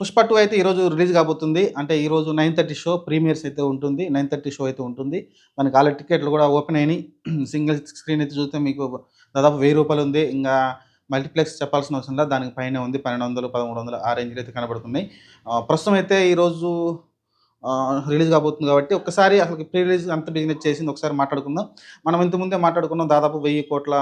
Pushpa two అయితే ఈరోజు release కాబోతుంది. అంటే ఈరోజు నైన్ థర్టీ షో ప్రీమియర్స్ అయితే ఉంటుంది. నైన్ థర్టీ షో అయితే ఉంటుంది. మనకి ఆల్రెడీ టికెట్లు కూడా ఓపెన్ అయినాయి. సింగిల్ స్క్రీన్ అయితే చూస్తే మీకు దాదాపు వెయ్యి రూపాయలు ఉంది. ఇంకా మల్టీప్లెక్స్ చెప్పాల్సిన అవసరం లేదు. దానికి పైన ఉంది. పన్నెండు వందలు పదమూడు వందలు ఆ రేంజ్లో అయితే కనబడుతున్నాయి. ప్రస్తుతం అయితే ఈరోజు రిలీజ్ కాబోతుంది కాబట్టి ఒకసారి అసలు ప్రీ రిలీజ్ అంత బిజినెస్ చేసింది ఒకసారి మాట్లాడుకుందాం. మనం ఇంతకుముందే ముందే మాట్లాడుకున్నాం. దాదాపు వెయ్యి కోట్ల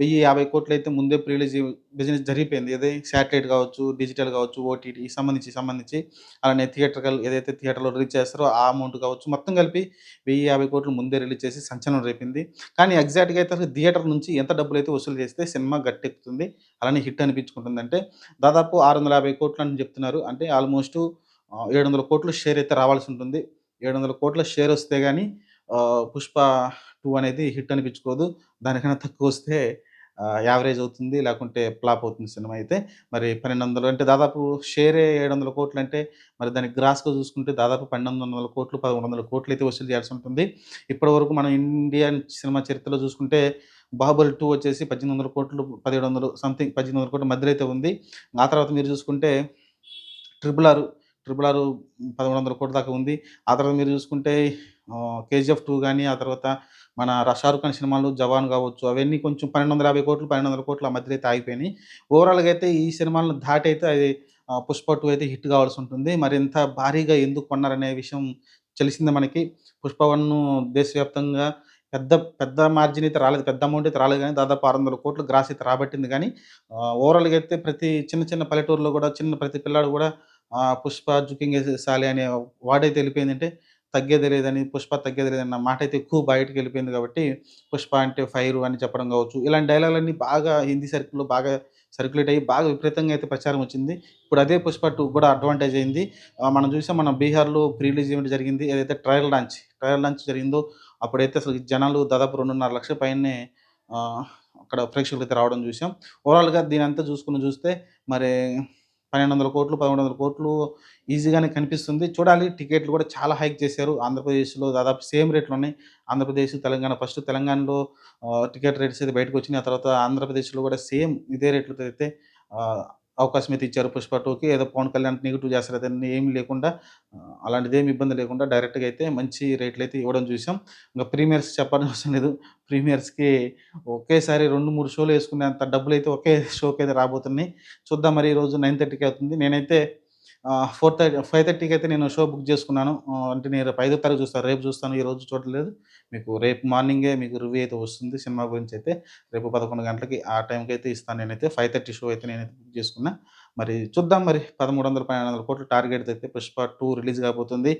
వెయ్యి యాభై కోట్లు అయితే ముందే ప్రీ రిలీజ్ బిజినెస్ జరిగిపోయింది. అదే శాటిలైట్ కావచ్చు డిజిటల్ కావచ్చు ఓటీటీ సంబంధించి సంబంధించి. అలానే థియేటర్ ఏదైతే థియేటర్లో రిలీజ్ చేస్తారో ఆ అమౌంట్ కావచ్చు మొత్తం కలిపి వెయ్యి యాభై కోట్లు ముందే రిలీజ్ చేసి సంచలనం రేపింది. కానీ ఎగ్జాక్ట్గా అయితే అసలు థియేటర్ నుంచి ఎంత డబ్బులు అయితే వసూలు చేస్తే సినిమా గట్టెక్కుతుంది. అలానే హిట్ అనిపించుకుంటుంది అంటే దాదాపు ఆరు వందల యాభై కోట్లు అని చెప్తున్నారు. అంటే ఆల్మోస్ట్ ఏడు వందల కోట్లు షేర్ అయితే రావాల్సి ఉంటుంది. ఏడు వందల కోట్ల షేర్ వస్తే కానీ పుష్ప టూ అనేది హిట్ అనిపించుకోదు. దానికన్నా తక్కువ వస్తే యావరేజ్ అవుతుంది లేకుంటే ఫ్లాప్ అవుతుంది సినిమా అయితే. మరి పన్నెండు వందలు అంటే దాదాపు షేరే ఏడు వందల కోట్లు అంటే మరి దానికి గ్రాస్గా చూసుకుంటే దాదాపు పన్నెండు వందల కోట్లు పదమూడు వందల కోట్లు అయితే వసూలు చేయాల్సి ఉంటుంది. ఇప్పటి వరకు మనం ఇండియన్ సినిమా చరిత్రలో చూసుకుంటే బాహుబలి టూ వచ్చేసి పద్దెనిమిది వందల కోట్లు పదిహేడు వందలు సంథింగ్ పద్దెనిమిది వందల కోట్ల మధ్యలో అయితే ఉంది. ఆ తర్వాత మీరు చూసుకుంటే ట్రిపుల్ ఆరు ట్రిపుల్ ఆరు పదమూడు వందల కోట్ల దాకా ఉంది. ఆ తర్వాత మీరు చూసుకుంటే కేజీఎఫ్ టూ కానీ ఆ తర్వాత మన ర- షారుఖ్ ఖాన్ సినిమాలు జవాన్ కావచ్చు అవన్నీ కొంచెం పన్నెండు వందల యాభై కోట్లు పన్నెండు వందల కోట్ల మధ్యలో అయితే ఆగిపోయినాయి. ఓవరాల్గా అయితే ఈ సినిమాలను దాటి అయితే అది పుష్ప టూ అయితే హిట్ కావాల్సి ఉంటుంది. మరి ఎంత భారీగా ఎందుకు కొన్నారనే విషయం తెలిసింది మనకి. పుష్ప వన్ దేశవ్యాప్తంగా పెద్ద పెద్ద మార్జిన్ అయితే రాలేదు. పెద్ద అమౌంట్ అయితే రాలేదు కానీ దాదాపు ఆరు వందల కోట్లు గ్రాస్ అయితే రాబట్టింది కానీ ఓవరాల్గా అయితే ప్రతి చిన్న చిన్న పల్లెటూరులో కూడా చిన్న ప్రతి పిల్లాడు కూడా పుష్ప జుకింగ్ సాలి అనే వాడైతే వెళ్ళిపోయిందంటే తగ్గేది లేదని పుష్ప తగ్గేది లేదన్న మాట అయితే ఎక్కువ బయటకు వెళ్ళిపోయింది కాబట్టి పుష్ప అంటే ఫైర్ అని చెప్పడం కావచ్చు. ఇలాంటి డైలాగులన్నీ బాగా హిందీ సర్కిల్లో బాగా సర్క్యులేట్ అయ్యి బాగా విపరీతంగా అయితే ప్రచారం వచ్చింది. ఇప్పుడు అదే పుష్ప టూ కూడా అడ్వాంటేజ్ అయింది. మనం చూసాం మన బీహార్లో ప్రీ రిలీజ్ ఈవెంట్ జరిగింది. ఏదైతే ట్రయల్ లాంచ్ ట్రయల్ లాంచ్ జరిగిందో అప్పుడైతే అసలు జనాలు దాదాపు రెండున్నర లక్షల పైనే అక్కడ ప్రేక్షకులు అయితే రావడం చూసాం. ఓవరాల్గా దీని అంతా చూసుకుని చూస్తే మరి పన్నెండు వందల కోట్లు పదమూడు వందల కోట్లు ఈజీగానే కనిపిస్తుంది. చూడాలి టికెట్లు కూడా చాలా హైక్ చేశారు. ఆంధ్రప్రదేశ్లో దాదాపు సేమ్ రేట్లు ఉన్నాయి ఆంధ్రప్రదేశ్ తెలంగాణ ఫస్ట్ తెలంగాణలో టికెట్ రేట్స్ అయితే బయటకు వచ్చినాయి ఆ తర్వాత ఆంధ్రప్రదేశ్లో కూడా సేమ్ ఇదే రేట్లతో అయితే అవకాశం అయితే ఇచ్చారు పుష్ప టూకి. ఏదో పవన్ కళ్యాణ్ నెగిటివ్ చేస్తారు అదని ఏమి లేకుండా అలాంటిది ఏమి ఇబ్బంది లేకుండా డైరెక్ట్గా అయితే మంచి రేట్లు అయితే ఇవ్వడం చూసాం. ఇంకా ప్రీమియర్స్ చెప్పాలని అవసరం లేదు. ప్రీమియర్స్కి ఒకేసారి రెండు మూడు షోలు వేసుకునేంత డబ్బులు అయితే ఒకే షోకి అయితే రాబోతున్నాయి. చూద్దాం మరి ఈరోజు నైన్ థర్టీకి అవుతుంది. నేనైతే ఫోర్ థర్టీ ఫైవ్ థర్టీకి అయితే నేను షో బుక్ చేసుకున్నాను. అంటే నేను ఐదో తారీఖు చూస్తాను రేపు చూస్తాను ఈ రోజు చూడలేదు మీకు రేపు మార్నింగే మీకు రివ్యూ అయితే వస్తుంది సినిమా గురించి అయితే. రేపు పదకొండు గంటలకి ఆ టైంకి అయితే ఇస్తాను నేనైతే. ఫైవ్ థర్టీ షో అయితే నేనైతే బుక్ చేసుకున్నా. మరి చూద్దాం మరి పదమూడు వందల పన్నెండు వందల కోట్ల టార్గెట్ అయితే పుష్ప టూ రిలీజ్ కాబోతుంది.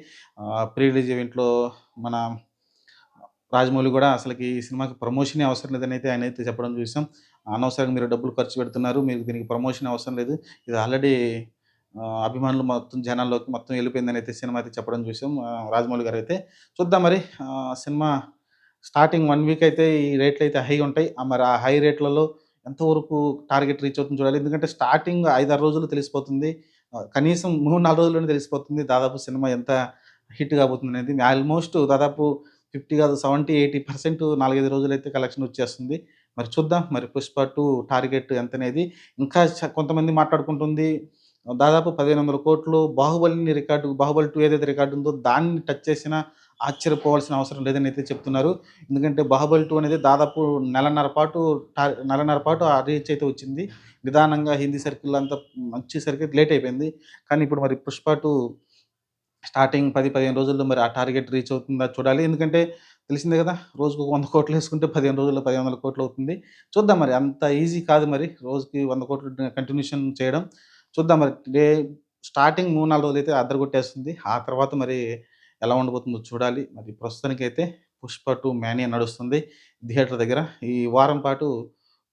ప్రీ రిలీజ్ ఈవెంట్లో మన రాజమౌళి కూడా అసలుకి ఈ సినిమాకి ప్రమోషన్ అవసరం లేదని అయితే ఆయన అయితే చెప్పడం చూసాం. అనవసరంగా మీరు డబ్బులు ఖర్చు పెడుతున్నారు మీకు దీనికి ప్రమోషన్ అవసరం లేదు. ఇది ఆల్రెడీ అభిమానులు మొత్తం జనాల్లోకి మొత్తం వెళ్ళిపోయిందని అయితే సినిమా అయితే చెప్పడం చూసాం. రాజమౌళి గారు అయితే చూద్దాం మరి. సినిమా స్టార్టింగ్ వన్ వీక్ అయితే ఈ రేట్లు అయితే హై ఉంటాయి. ఆ మరి ఆ హై రేట్లలో ఎంతవరకు టార్గెట్ రీచ్ అవుతుంది చూడాలి. ఎందుకంటే స్టార్టింగ్ ఐదారు రోజులు తెలిసిపోతుంది. కనీసం మూడు నాలుగు రోజుల్లోనే తెలిసిపోతుంది దాదాపు సినిమా ఎంత హిట్ కాబోతుంది అనేది ఆల్మోస్ట్ దాదాపు ఫిఫ్టీ కాదు సెవెంటీ ఎయిటీ పర్సెంట్ నాలుగైదు రోజులు అయితే కలెక్షన్ వచ్చేస్తుంది. మరి చూద్దాం. మరి పుష్ప టూ టార్గెట్ ఎంత అనేది ఇంకా చ- కొంతమంది మాట్లాడుకుంటుంది. దాదాపు పదిహేను వందల కోట్లు బాహుబలిని రికార్డు బాహుబలి టూ ఏదైతే రికార్డు ఉందో దాన్ని టచ్ చేసిన ఆశ్చర్యపోవాల్సిన అవసరం లేదని అయితే చెప్తున్నారు. ఎందుకంటే బాహుబలి టూ అనేది దాదాపు నెలన్నర పాటు నెలన్నర పాటు ఆ రీచ్ అయితే వచ్చింది. నిదానంగా హిందీ సర్కిల్ అంతా మంచి సర్కిల్ లేట్ అయిపోయింది. కానీ ఇప్పుడు మరి పుష్ప టూ స్టార్టింగ్ పది పదిహేను రోజుల్లో మరి ఆ టార్గెట్ రీచ్ అవుతుందా చూడాలి. ఎందుకంటే తెలిసిందే కదా రోజుకు వంద కోట్లు వేసుకుంటే పదిహేను రోజుల్లో పదిహేను వందల కోట్లు అవుతుంది. చూద్దాం మరి అంత ఈజీ కాదు మరి రోజుకి వంద కోట్లు కంటిన్యూషన్ చేయడం. చూద్దాం మరి. డే స్టార్టింగ్ మూడు నాలుగు రోజులు అయితే అద్దరగొట్టేస్తుంది ఆ తర్వాత మరి ఎలా ఉండబోతుందో చూడాలి. మరి ప్రస్తుతానికి అయితే పుష్ప టూ మ్యానియా నడుస్తుంది. థియేటర్ దగ్గర ఈ వారం పాటు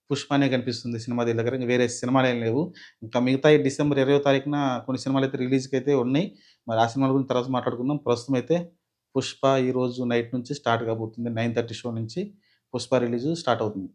పుష్పనే కనిపిస్తుంది సినిమా దగ్గర. ఇంకా వేరే సినిమాలు ఏం లేవు. ఇంకా మిగతా డిసెంబర్ ఇరవై తారీఖున కొన్ని సినిమాలు అయితే రిలీజ్కి అయితే ఉన్నాయి. మరి ఆ సినిమాల గురించి తర్వాత మాట్లాడుకుందాం. ప్రస్తుతం అయితే పుష్ప ఈరోజు నైట్ నుంచి స్టార్ట్ కాబోతుంది. నైన్ థర్టీ షో నుంచి పుష్ప రిలీజ్ స్టార్ట్ అవుతుంది.